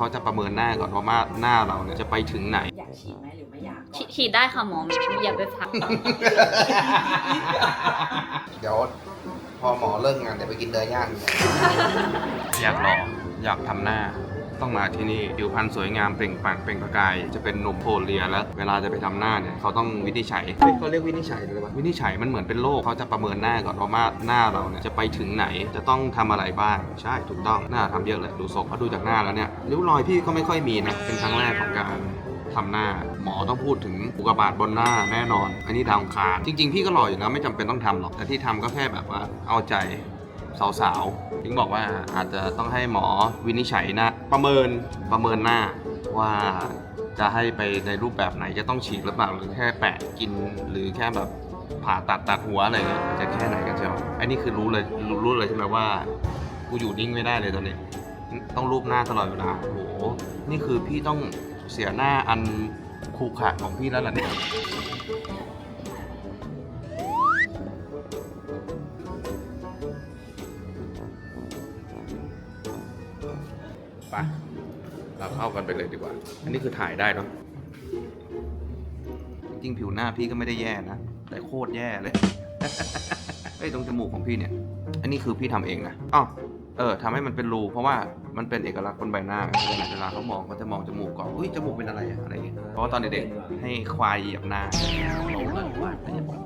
เขาจะประเมินหน้าก่อนว่ามาหน้าเราเนี่ยจะไปถึงไหน อยากฉีดไหมหรือไม่อยากก่อนฉีฉีดได้ค่ะหมออย่าไปพัก เดี๋ยวพอหมอเลิกงานเดี๋ยวไปกินเนื้อย่าง อยากหล่ออยากทำหน้า ต้องมาที่นี่ผิวพรรณสวยงามเปล่งปลั่งเปล่งประกาย จะเป็นหนุ่มโพเลียแล้ว เวลาจะไปทำหน้าเนี่ยเขาต้องวินิจฉัยเฮ้ยเขาเรียกวินิจฉัยเลยว่าวินิจฉัยมันเหมือนเป็นโรคเขาจะประเมินหน้าก่อนว่ามาหน้าเราเนี่ยจะไปถึงไหนจะต้องทำอะไรบ้างใช่ถูกต้องหน้าทำเยอะเลยดูทรงเพราะดูจากหน้าแล้วเนี่ยริ้วรอยพี่ก็ไม่ค่อยมีนะเป็นครั้งแรกของการทำหน้า หมอต้องพูดถึงอุกกาบาตบนหน้าแน่นอน อันนี้ดาวอังคารจริง ๆ พี่ก็หล่ออยู่แล้วไม่จำเป็นต้องทำหรอกแต่ที่ทำก็แค่แบบว่าเอาใจ สาวๆถึงบอกว่าอาจจะต้องให้หมอวินิจฉัยนะ ประเมินประเมินหน้าว่าจะให้ไปในรูปแบบไหนจะต้องฉีดหรือเปล่าหรือแค่แปะกินหรือแค่แบบผ่าตัดตัดหัวอะไรเงี้ยจะแค่ไหนกันเชียวอันนี้คือรู้เลยรู้รู้เลยใช่ไหมว่ากูอยู่นิ่งไม่ได้เลยตอนนี้ ต้องรูปหน้าตลอดเวลาโอ้โหนี่คือพี่ต้องเสียหน้าอันคูขระของพี่แล้วล่ะเนี่ย เราเข้ากันไปเลยดีกว่า อันนี้คือถ่ายได้เนาะจริงผิวหน้าพี่ก็ไม่ได้แย่นะ แต่โคตรแย่เลยเฮ้ยตรงจมูกของพี่เนี่ย อันนี้คือพี่ทำเองนะอ๋อเออทำให้มันเป็นรูเพราะว่ามันเป็นเอกลักษณ์บนใบหน้าเวลาเวลาเขามองเขาจะมองจมูกก่อนอุ้ยจมูกเป็นอะไรอะอะไรอย่างเงี้ยเพราะว่าตอนเด็กๆให้ควายเหยียบหน้าเขาเลยว่า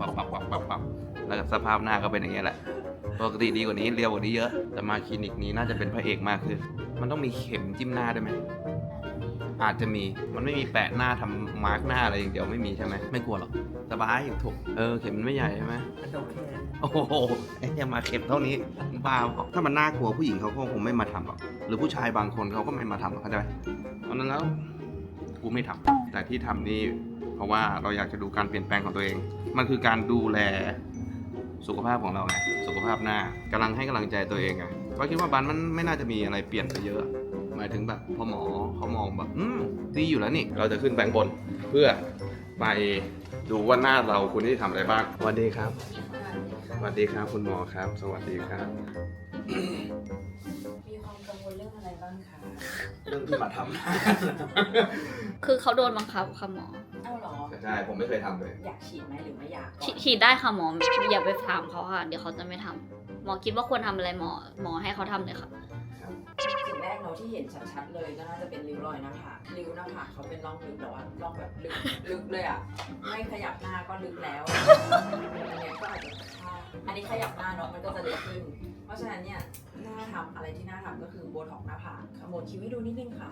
ปับปับปับปับปับแล้วสภาพหน้าก็เป็นอย่างเงี้ยแหละปกติดีกว่านี้เรียวกว่านี้เยอะ แต่มาคลินิกนี้น่าจะเป็นพระเอกมากคือ มันต้องมีเข็มจิ้มหน้าได้ไหม อาจจะมีมันไม่มีแปะหน้าทำมาร์กหน้าอะไรอย่างเดียวไม่มีใช่ไหมไม่กลัวหรอกสบายอยู่ถูกเออเข็มมันไม่ใหญ่ใช่ไหมมันโอเคโอ้โหไอ้เนี่ยมาเข็มเท่านี้บ้าถ้ามันน่ากลัวผู้หญิงเขาก็คงไม่มาทำหรอกหรือผู้ชายบางคนเขาก็ไม่มาทำหรอกเข้าใจไหมเพราะนั้นแล้วกูไม่ทำแต่ที่ทำนี่เพราะว่าเราอยากจะดูการเปลี่ยนแปลงของตัวเอง มันคือการดูแลสุขภาพของเราไงสุขภาพหน้ากำลังให้กำลังใจตัวเองไงเพราคิดว่าบันมันไม่น่าจะมีอะไรเปลี่ยนไปเยอะายถึงแบบพอหมอเขามองแบบ อืมดีอยู่แล้วนี่ เราจะขึ้นแบงบนเพื่อไปดูว่าหน้าเราควรที่จะทำอะไรบ้างสวัสดีครับสวัสดีครับคุณหมอครับ สวัสดีครับ มีความกังวลเรื่องอะไรบ้างคะเรื่องที่มาทคือเขาโดนบังคับค่ะหมอเอ้าเหรอำ ใช่ ผมไม่เคยทำเลย อยากฉีดไหมหรือไม่อยากก่อน ฉีฉีดได้ค่ะหมออย่าไปถามเขาค่ะ เดี๋ยวเขาจะไม่ทำหมอคิดว่าควรทำอะไรหมอหมอให้เขาทำเลยค่ะ สิ่งแรกเราที่เห็นชัดๆเลยก็น่าจะเป็นริ้วรอยหน้าผากริ้วหน้าผากเขาเป็นร่องลึกแต่ว่าร่องแบบลึกลึกเลยอะไม่ขยับหน้าก็ลึกแล้วอันเนี้ยก็อาจจะค่าอันนี้ขยับหน้าเนาะมันก็จะลึกขึ้นเพ ราะฉะนั้นเนี่ยหน้าทำอะไรที่หน้าทำก็คือโบท็อกซ์หน้าผากขมวดคิ้วให้ดูนิดนึงค่ะ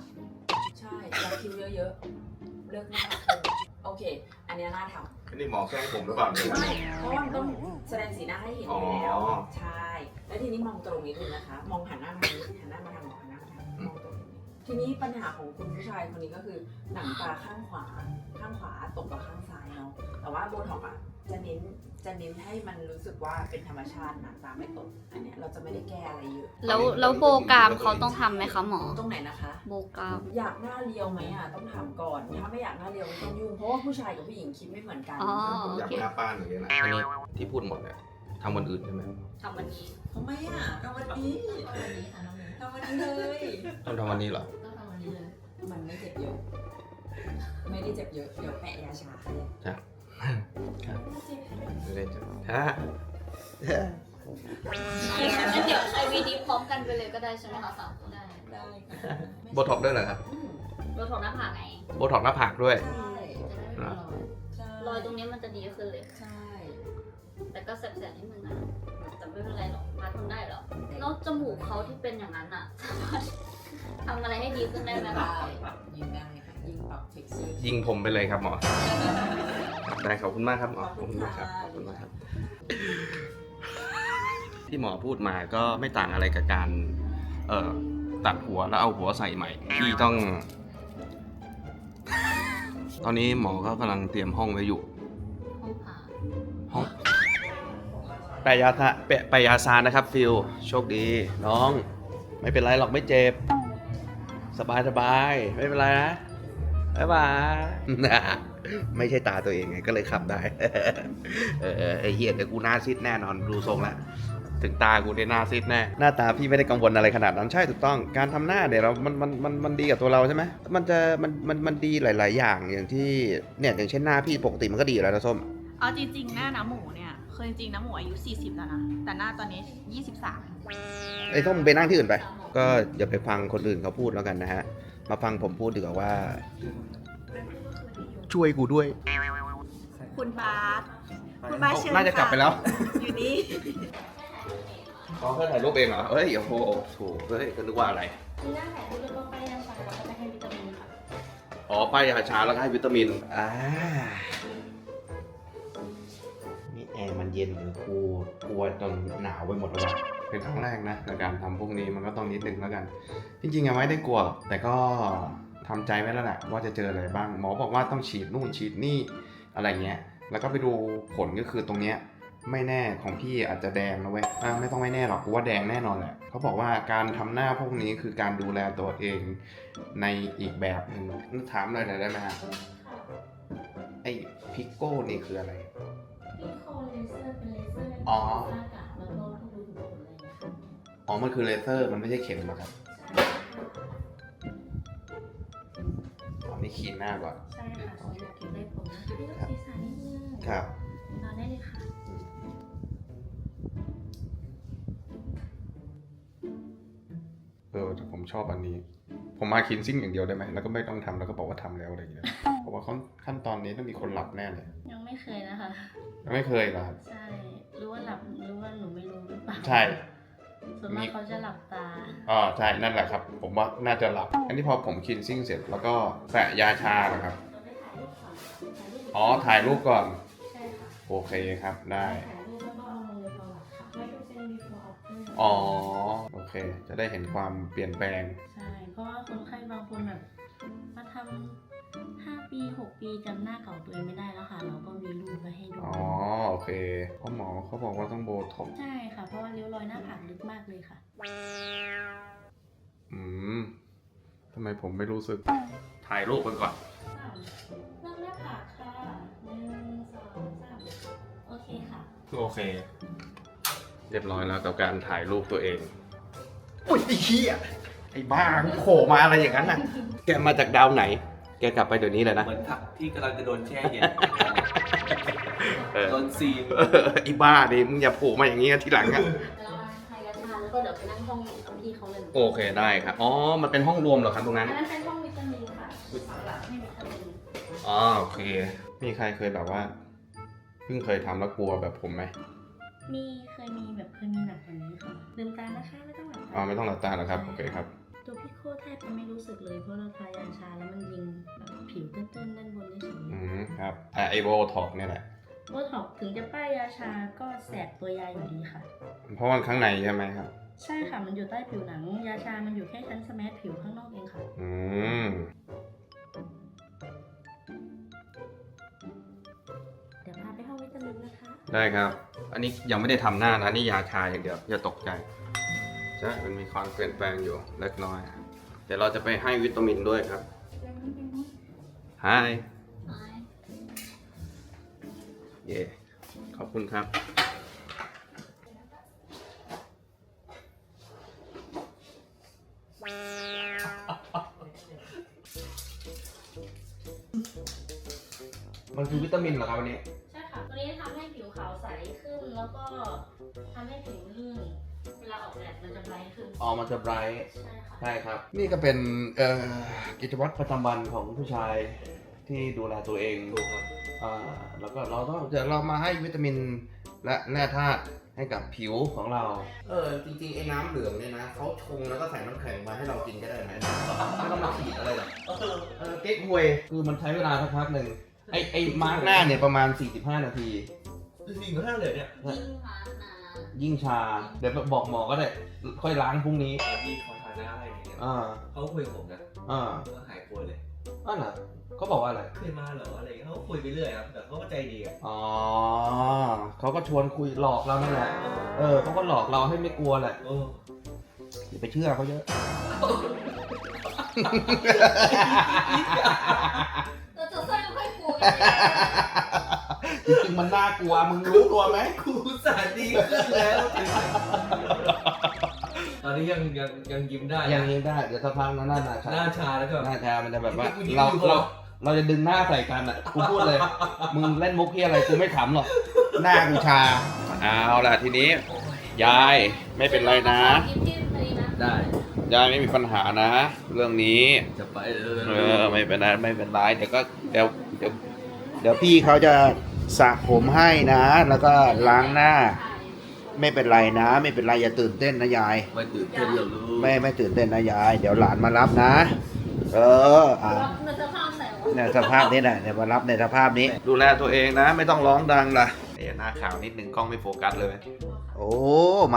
ใช่ยักคิ้วเยอะๆ เลิกหน้าผากขึ้นโอเค อันเนี้ยหน้าทำนี่หมอแกล้งผมหรือเปล่าเนี่ย ไม่เพราะว่ามันต้องแสดงสีหน้าให้เห็นอยู่แล้ว อ๋อ ใช่ แล้วทีนี้มองตรงนิดนึงนะคะ มองหันหน้ามาทางนี้หันหน้ามาทางหมอหันหน้ามาทางมองตรงนิดนึงทีนี้ปัญหาของคุณผู้ชายคนนี้ก็คือหนังตาข้างขวา ข้างขวาตกกับข้างซ้ายเนาะ แต่ว่าโบท็อกซ์อะ จะเน้นจะเน้นให้มันรู้สึกว่าเป็นธรรมชาติหนังตาไม่ตกอันเนี้ยเราจะไม่ได้แก้อะไรเยอะแล้วแล้วโบกรามเขาต้องทำไหมคะหมอ ตรงไหนนะคะ โบกราม อยากหน้าเรียวไหมอะต้องถามก่อนถ้าไม่อยากหน้าเรียวไม่ต้องยุ่งเพราะว่าผู้ชายกับผู้หญิงคิดไม่เหมือนกันอ๋อ อยากหน้าป้านอย่างเงี้ยนะอันนี้ที่พูดหมดเนี่ยทำวันอื่นใช่ไหมทำวันนี้ทำไมอะทำวันนี้ทำวันนี้เลยต้องทำวันนี้เหรอต้องทำวันนี้เลยมันไม่เจ็บเยอะ ไม่ได้เจ็บเยอะเดี๋ยวแปะยาชาให้ครั บไม่ได้จะฮะงั้นเดี๋ยวใช้วีดีพร้อมกันไปเลยก็ได้ใช่ไหมคะสามได้ได้ค่ะโบท็อกซ์ด้วยเหรอครับอืมโบท็อกหน้าผากไงโบท็อกซ์หน้าผากด้วย ใช่จะได้ไม่เป็นรอยใช่รอยตรงนี้มันจะดีขึ้นเลย ใช่แต่ก็แสบๆนิดนึงนะแต่ไม่เป็นไรหรอกพาทนได้หรอกแล้วจมูกเขาที่เป็นอย่างนั้นอะสามารถทำอะไรให้ดีขึ้นได้ไหมคะได้ยิงได้ค่ะ ยิงปรับเท็กซ์ยิงผมไปเลยครับหมอครับได้ขอบคุณมากครับหมอขอบคุณมากครับขอบคุณมากครับ ที่หมอพูดมาก็ไม่ต่างอะไรกับการ เอ่อตัดหัวแล้วเอาหัวใส่ใหม่ที่ต้อง ตอนนี้หมอก็กำลังเตรียมห้องไว้อยู่ ห้องผ่าห้องไปยาทะแปะไปยาซานะครับฟิลโชคดี น้อง ไม่เป็นไรหรอกไม่เจ็บ สบายสบายไม่เป็นไรนะ บ๊ายบายไม่ใช่ตาตัวเองไงก็เลยขับได้ เออไอเฮียเดี๋ยวกูหน้าซิดแน่นอนดูทรงแล้วถึงตากูในหน้าซีดแน่ หน้าตาพี่ไม่ได้กังวลอะไรขนาดนั้นใช่ถูกต้อง การทำหน้าเนี่ยเรามันมันมันมันดีกับตัวเราใช่ไหมมันจะมันมันมันดีหลาย ๆ อย่างอย่างที่เนี่ยอย่างเช่นหน้าพี่ปกติมันก็ดีอยู่แล้วนะส้มเอาจริง ๆ หน้าน้ำหมูเนี่ยคือจริงๆน้ำหมูอายุ 40 แล้วนะแต่หน้าตอนนี้ 23ไอ้ส้มไปนั่งที่อื่นไป ก็อย่าไปฟังคนอื่นเขาพูดแล้วกันนะฮะ มาฟังผมพูดดีกว่าว่า ช่วยกูด้วย คุณบาสคุณบาสเชิญน่าจะกลับไปแล้ว อยู่นี่ อ๋อเพื่อถ่ายรูปเองเหรอเฮ้ยโอ้โหโถเฮ้ยก็นึกว่าอะไรคือหน้าแผลที่เราก็ไปยาชาแล้วก็ไปให้วิตามินค่ะอ๋อป้ายยาชาแล้วก็ให้วิตามิน อ่า นี่แอร์มันเย็นหรือกูกลัวจนหนาวไปหมดแล้ววะ เป็นครั้งแรกนะในการทำพวกนี้มันก็ต้องนิดนึงแล้วกัน จริงๆอะไม่ได้กลัว แต่ก็ทำใจไว้แล้วแหละว่าจะเจออะไรบ้าง หมอบอกว่าต้องฉีดนู่นฉีดนี่อะไรเงี้ย แล้วก็ไปดูผลก็คือตรงเนี้ยไม่แน่ของพี่อาจจะแดงนะเว้ยอะไม่ต้องไม่แน่หรอกกูว่าแดงแน่นอนแหละเขาบอกว่าการทำหน้าพวกนี้คือการดูแลตัวเองในอีกแบบหนึ่งถามหน่อยได้ไหมฮะไอ้พิกโก้นี่คืออะไรที่โคเลเซอร์เป็นเลเซอร์ในอ๋อ อ๋อ มันคือเลเซอร์ มันไม่ใช่เข็มหรอครับอ๋อนี่ขีดหน้าก่อน ใช่ค่ะสวยอยากเก็บได้ผมเลือกสีสันนิดนึงครับนอนได้เลยค่ะ เออแต่ผมชอบอันนี้ ผมมาคินซิ่งอย่างเดียวได้ไหม แล้วก็ไม่ต้องทำแล้วก็บอกว่าทำแล้วอะไรอย่างเงี้ย เพราะว่าขั้นขั้นตอนนี้ต้องมีคนหลับแน่เลย ยังไม่เคยนะคะ ไม่เคยเหรอครับ ใช่ รู้ว่าหลับ รู้ว่าหนูไม่รู้หรือเปล่า ใช่ ส่วนมากเขาจะหลับตาอ๋อใช่นั่นแหละครับ ผมว่าน่าจะหลับ อันนี้พอผมคินซิ่งเสร็จแล้วก็แปะยาชาเหรอครับ เราได้ถ่ายรูปก่อนถ่ายรูปอ๋อถ่ายรูปก่อนใช่ค่ะโอเคครับได้ ถ่ายรูปแล้วก็เอามือพอหลับค่ะไม่ต้องเป็น before after อ๋อโอ เค จะได้เห็นความเปลี่ยนแปลง ใช่ เพราะว่าคนไข้บางคนแบบมาทำห้าปีหกปีจำหน้าเก่าตัวเองไม่ได้แล้วค่ะ เราก็มีรูปไว้ให้ดู อ๋อ โอเคเพราะหมอเขาบอกว่าต้องโบท็อกซ์ใช่ค่ะ เพราะว่าริ้วรอยหน้าผากลึกมากเลยค่ะ อืมทำไมผมไม่รู้สึก ถ่ายรูปกันก่อนสามเริ่มหน้าผากค่ะหนึ่งสองสามโอเคค่ะ โอเค เรียบร้อยแล้วกับการถ่ายรูปตัวเอง อุ้ยไอ้เหี้ยไอ้บ้ามึงโผล่มาอะไรอย่างนั้นน่ะ แกมาจากดาวไหน แกกลับไปเดี๋ยวนี้เลยนะ เหมือนผักที่กำลังจะโดนแช่เย็นเออ โดนซีนไอ้บ้าดิมึงอย่าโผล่มาอย่างนี้นะทีหลังอะเดี๋ยวเราถ่ายกระชาแล้วก็เดี๋ยวไปนั่งห้องกับพี่เขาเลยโอเคได้ครับ อ๋อ มันเป็นห้องรวมเหรอครับตรงนั้น อันนั้นเป็นห้องวิตามินค่ะสำหรับให้วิตามินอ๋อโอเค มีใครเคยแบบว่า เพิ่งเคยทำแล้วกลัวแบบผมไหม มีเคยมีแบบเคยมีหนักกว่านี้ค่ะลืมตานะคะไม่ต้ องหลับตาอ๋อไม่ต้องหลับตาแล้วครับโอเคครับตัวพี่โคแทบจะไม่รู้สึกเลยเพราะเราทายาชาแล้วมันยิงแบบผิวตื้นๆด้านบนเฉยอืมครับอะไอโบท็อกเนี่ยแหละๆโบท็อกซ์ถึงจะป้ายยาชาก็แสบตัวยาอยู่ดีค่ะ เพราะมันข้างในใช่ไหมครับ ใช่ค่ะมันอยู่ใต้ผิวหนัง ยาชามันอยู่แค่ชั้นสแมัผิวข้างนอกเองค่ะ อืมเดี๋ยวพาไปห้องวิตามินนะคะ ได้ครับ อันนี้ยังไม่ได้ทำหน้านะนี่ยาชาอย่างเดียวอย่าตกใจ ใช่ มันมีความเปลี่ยนแปลงอยู่เล็กน้อย เดี๋ยวเราจะไปให้วิตามินด้วยครับ Hi เย่ขอบคุณครับ มันคือวิตามินเหรอครับวันนี้ ใช่ค่ะ ตัวนี้ทำให้ผิวขาวใสขึ้นแล้วก็ทำให้ผิวลื่นเว ท์ขึ้นอ๋อมันจะไบรท์ใช่ค่ะ ใช่ครับ นี่ก็เป็นเอ่อกิจวัตรประจำวันของผู้ชายที่ดูแลตัวเองถูกครับอ่าแล้วก็เราต้องเดี๋ยวเรามาให้วิตามินและแร่ธาตุให้กับผิวของเรา เออจริงๆไอ้น้ำเหลืองเนี่ยนะเขาชงแล้วก็ใส่น้ำแข็งมาให้เรากินก็ได้นะไม่ต้องมาฉีดอะไรหรอกเออเก๊กฮวยคือมันใช้เวลาสักพักหนึ่งไอ้ไอ้มาร์กหน้าเนี่ยประมาณ 45 นาที จริงๆก็เท่าเลยเนี่ย ยิ่งหาหนา ยิ่งชา เดี๋ยวบอกหมอก็ได้ ค่อยล้างพรุ่งนี้ตอนที่เขาทานหน้าอะไรอย่างเงี้ยอ่าเขาคุยกับผมนะอ่าก็หายกลัวเลยอ้าวเหรอเขาบอกว่าอะไรเคยมาเหรออะไรอย่างเงี้ยเขาก็คุยไปเรื่อยครับแต่เขาก็ใจดีอะอ๋อเขาก็ชวนคุยหลอกเรานั่นแหละเออเขาก็หลอกเราให้ไม่กลัวแหละโอ้อย่าไปเชื่อเขาเยอะเราจะสร้างค่อยกลัวกัน จริงๆมันน่ากลัว มึงรู้ตัวไหมกูสาดีขึ้นแล้ว ตอนนี้ยังยังยังยิ้มได้อย่างนี้ได้ เดี๋ยวสักพักนะหน้าหนาชาหน้าชาแล้วก็ หน้าชามันจะแบบว่ากูยิ้มเราอยู่เราเหรอเราจะดึงหน้าใส่กันอะกูพูดเลย มึงเล่นมุกที่อะไรกูไม่ขำหรอกหน้ากูชาเอาล่ะทีนี้ ยายไม่เป็นไรนะยิ้มที่นี้นะได้ ยายไม่มีปัญหานะ เรื่องนี้ จะไปเออไม่เป็นไรไม่เป็นไรเดี๋ยวก็เดี๋ยวเดี๋ยวเดี๋ยวพี่เขาจะ สระผมให้นะ แล้วก็ล้างหน้า ไม่เป็นไรนะ ไม่เป็นไรอย่าตื่นเต้นนะยาย ไม่ตื่นเต้นเหรอลูกไม่ไม่ตื่นเต้นนะยาย เดี๋ยวหลานมารับนะ เอออะในสภาพไหนวะเนี่ยสภาพนี้แหละเดี๋ยวมารับในสภาพนี้ ดูแลตัวเองนะ ไม่ต้องร้องดังล่ะเอ้ยหน้าขาวนิดนึงกล้องไม่โฟกัสเลย โอ้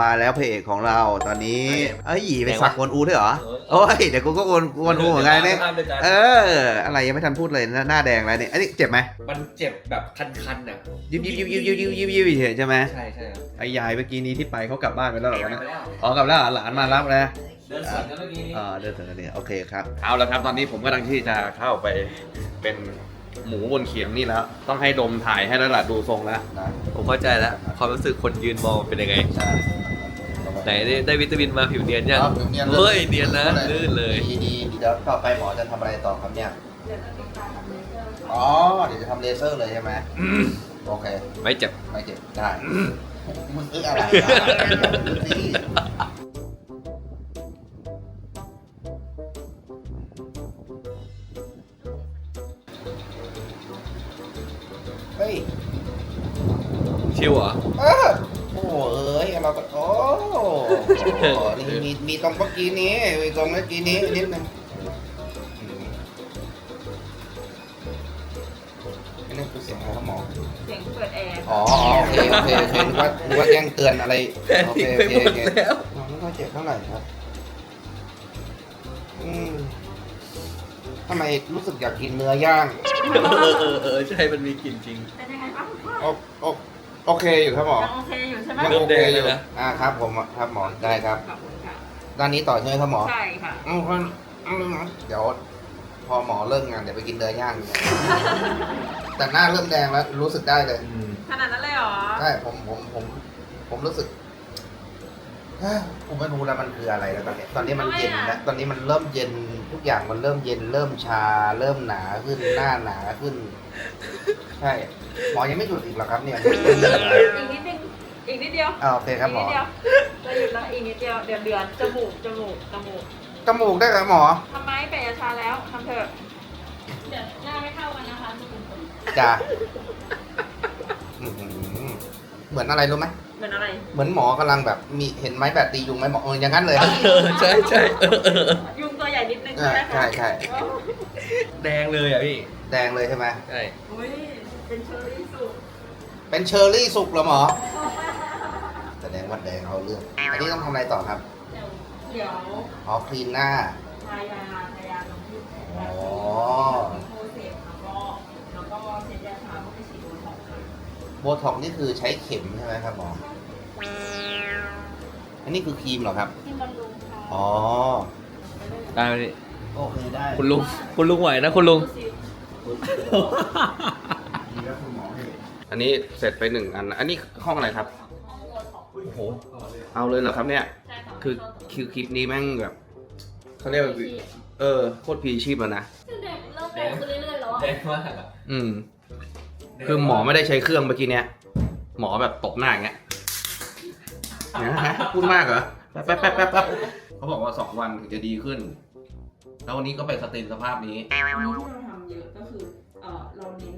มาแล้วพระเอกของเราตอนนี้ เอ้ยหยีไปสักกวนอูด้วยเหรอ โอ้ย เดี๋ยวกูก็กวนกวนอูเหมือนกันเนี่ย เออ อะไรยังไม่ทันพูดเลยหน้าหน้าแดงแล้วเนี่ยอันนี้เจ็บไหมมันเจ็บแบบคันๆน่ะยิบยิบยิบยิบยิบยิบยิบยิบใช่ไหมใช่ใช่ครับไอ้ยายเมื่อกี้นี้ที่ไปเขากลับบ้านไปแล้วเหรอวะเนี่ยไปแล้วอ๋อกลับแล้วเหรอหลานมารับนะเดินสวนกันเมื่อกี้นี้อ่าเดินถึงแล้วเนี่ยโอเคครับ เอาละครับตอนนี้ผมกำลังที่จะเข้าไปเป็น หมูบนเขียงนี่แล้ว ต้องให้ดมถ่ายให้แล้วล่ะดูทรงแล้วนะผมเข้าใจแล้ว ความรู้สึกคนยืนมองเป็นยังไง ใช่ไหนได้ได้วิตามินมาผิวเนียนยังครับผิวเนียนเลยเฮ้ยเนียนนะลื่นเลย ดีดีเดี๋ยวต่อไปหมอจะทำอะไรต่อครับเนี่ยอ๋อ เดี๋ยวจะทำเลเซอร์เลยใช่ไหมโอเค ไม่เจ็บ ไม่เจ็บได้ มึงเอ้อะไรเชิวเหรอ เออโอ้เอ้ยเราก็โอ้นี่มีมีตรงเมื่อกี้นี้มีตรงเมื่อกี้นี้นิดนึงอืมอันนี้คือเสียงอะไรครับหมอ เสียงเปิดแอร์อ๋อโอเคโอเคโอเคนึกว่านึกว่าแจ้งเตือนอะไรโอเคโอเคโอเคแล้วอ๋อไม่ค่อยเจ็บเท่าไหร่ครับอืมทำไมรู้สึกอยากกินเนื้อย่าง เออเออเออใช่ มันมีกลิ่นจริง เป็นยังไงบ้างโอโอ โอเคอยู่ครับหมอยังโอเคอยู่ใช่ไหมยังเริ่โอมเคแดงอเลยยู่นะอ่าครับ ผมครับหมอได้ครับขอบคุณค่ะด้านนี้ต่อใช่ไหมครับหมอใช่ค่ะอืมอืมเดี๋ยวพอหมอเลิกงานเดี๋ยวไปกินเนื้อย่างแต่หน้าเริ่มแดงแล้วรู้สึกได้เลยขนาดนั้นเลยเหรอใช่ผมผมผม ผมรู้สึกเฮ้ยผมไม่รู้แล้วมันคืออะไรแล้วตอนนี้ตอนนี้มันเย็นแล้วตอนนี้มันเริ่มเย็นทุกอย่างมันเริ่มเย็น เริ่มชา เริ่มหนาขึ้นหน้าหนาขึ้น ใช่ หมอยังไม่หยุดอีกเหรอครับเนี่ยอีกนิดนึงอีกนิดเดียวอ่าโอเคครับหมออีกนิดเดียวจะหยุดแล้วอีกนิดเดียวเดือนเดือนจมูกจมูกจมูกจมูกได้ครับหมอทำไมเป็นยาชาแล้วทำเถอะเดี๋ยวหน้าไม่เท่ากันนะคะทุกคนจ้าอื้อหือเหมือนอะไรรู้ไหมเหมือนอะไร เหมือนหมอกำลังแบบมีเห็นไม้แบบตียุงไหมหมอเอออย่างนั้นเลยเออใช่ใช่เออเออยุงตัวใหญ่นิดนึงอ่าใช่ไหมคะใช่ใช่แดงเลยอะพี่แดงเลยใช่ไหมใช่อุ้ย เป็นเชอร์รี่สุกเป็นเชอร์รี่สุกเหรอหมอแสดงว่าแดงเอาเรื่อง อันนี้ต้องทำอะไรต่อครับ เดี๋ยวอ๋อคลีนหน้าทายาทายาลงที่แผลอ๋อมีโคเซปแล้วก็แล้วก็เซ็นยาชาเพื่อไปฉีดโบท็อกซ์ค่ะโบท็อกซ์นี่คือใช้เข็มใช่ไหมครับหมอ อันนี้คือครีมเหรอครับ ที่บำรุงค่ะอ๋อ ได้ไหมพี่โอเคได้คุณลุง คุณลุงไหวนะคุณลุงดีแล้วคุณหมอ อันนี้เสร็จไปหนึ่งอัน อันนี้ห้องอะไรครับ โอ้โห เอาเลยเหรอครับเนี่ยใช่ะคือคือคลิปนี้แม่งแบบเขาเรียกว่าเออโคตรพีชีพแล้วนะเด็กเริ่มโตขึ้นเรื่อยๆแล้วอะแดงมากอะอืม คือหมอไม่ได้ใช้เครื่องเมื่อกี้เนี้ย หมอแบบตบหน้าอย่างเงี้ยนะฮะพูดมากเหรอ แป๊บแป๊บแป๊บแป๊บแป๊บเขาบอกว่าสองวันถึงจะดีขึ้น แล้ววันนี้ก็ไปสตรีนสภาพนี้ อันนี้ที่เราทำเยอะก็คือเอ่อเราเน้น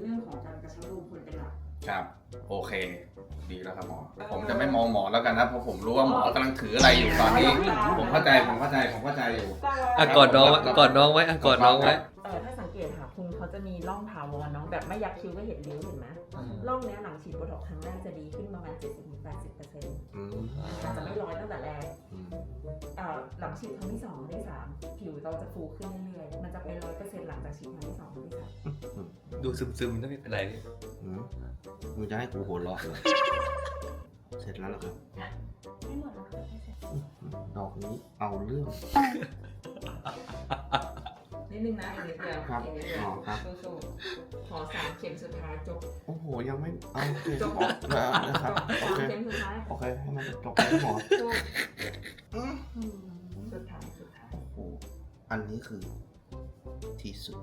ครับ โอเค ดีแล้วครับหมอ ผมจะไม่มองหมอแล้วกันนะเพราะผมรู้ว่าหมอกำลังถืออะไรอยู่ตอนนี้ ผมเข้าใจผมเข้าใจผมเข้าใจอยู่ อะกอดน้องไว้กอดน้องไว้อะกอดน้องไว้ เออถ้าสังเกตค่ะคุณเขาจะมีร่องถาวรเนาะแบบไม่ยักคิ้วก็เห็นริ้วเห็นไหมร่องเนี้ยหลังฉีดโบท็อกซ์ครั้งแรกจะดีขึ้นประมาณ 70-80%เปอร์เซ็นต์อืมอาจจะไม่ร้อยตั้งแต่แรก อืม เอ่อหลังฉีดครั้งที่สองที่สามผิวเราจะฟูขึ้นเรื่อยๆ มันจะเป็นร้อยเปอร์เซ็นต์หลังจากฉีดครั้งที่สองที่สาม ดูซึมๆนะไม่เป็นไรพี่อืมมึงจะให้กูโหดร้องเหรอเสร็จแล้วเหรอครับไม่หมดแล้วค่ะไม่เสร็จดอกนี้เอาเรื่องนนิดนึงนะอีกนิดเดียวครับอีกนิดเดียวอ๋อครับ สู้ๆขอสามเข็มสุดท้ายจบ โอ้โหยังไม่เอาโอเคจบแล้วนะครับโอสามเค เข็มสุดท้ายโอเคให้มันจบไปหมอจบอืมสุดท้ายสุดท้ายโอ้โหอันนี้คือที่สุด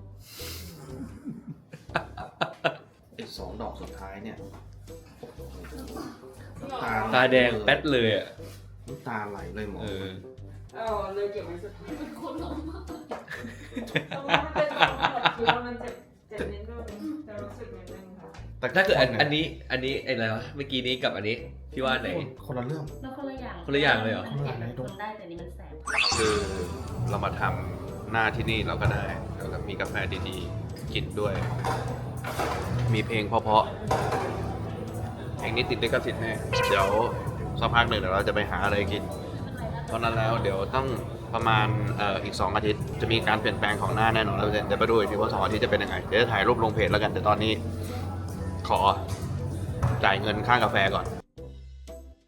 ไอ้สองดอกสุดท้ายเนี่ยน้ำตาตาแดงแป๊ดเลยอะน้ำตาไหลเลยหมอเออ เอาเลยเก็บไว้สุดท้ายคนร้องมากตรงนี้มันเป็นตรงแบบคิดว่ามันเจ็บเจ็บนิดนึงจะรู้สึกนิดนึงค่ะแต่ถ้าเกิดอันอันนี้อันนี้ไอ้อะไรวะเมื่อกี้นี้กับอันนี้พี่ว่าไหน คนละเรื่อง แล้วคนละอย่างคนละอย่างเลยเหรอ มันเจ็บแบบทนได้แต่นี่มันแสบ คือเรามาทำหน้าที่นี่เราก็ได้แล้วก็มีกาแฟดีๆ กินด้วย มีเพลงเพราะๆเพลงนี้ติดลิขสิทธิ์แน่เดี๋ยวสักพักหนึ่งเดี๋ยวเราจะไปหาอะไรกินเพราะนั้นแล้วเดี๋ยวต้องประมาณเอ่ออีก 2 อาทิตย์จะมีการเปลี่ยนแปลงของหน้าแน่นอนแล้วเดี๋ยวไปดูอีกทีว่าสองอาทิตย์จะเป็นยังไงเดี๋ยวจะถ่ายรูปลงเพจแล้วกันแต่ตอนนี้ ขอจ่ายเงินค่ากาแฟก่อน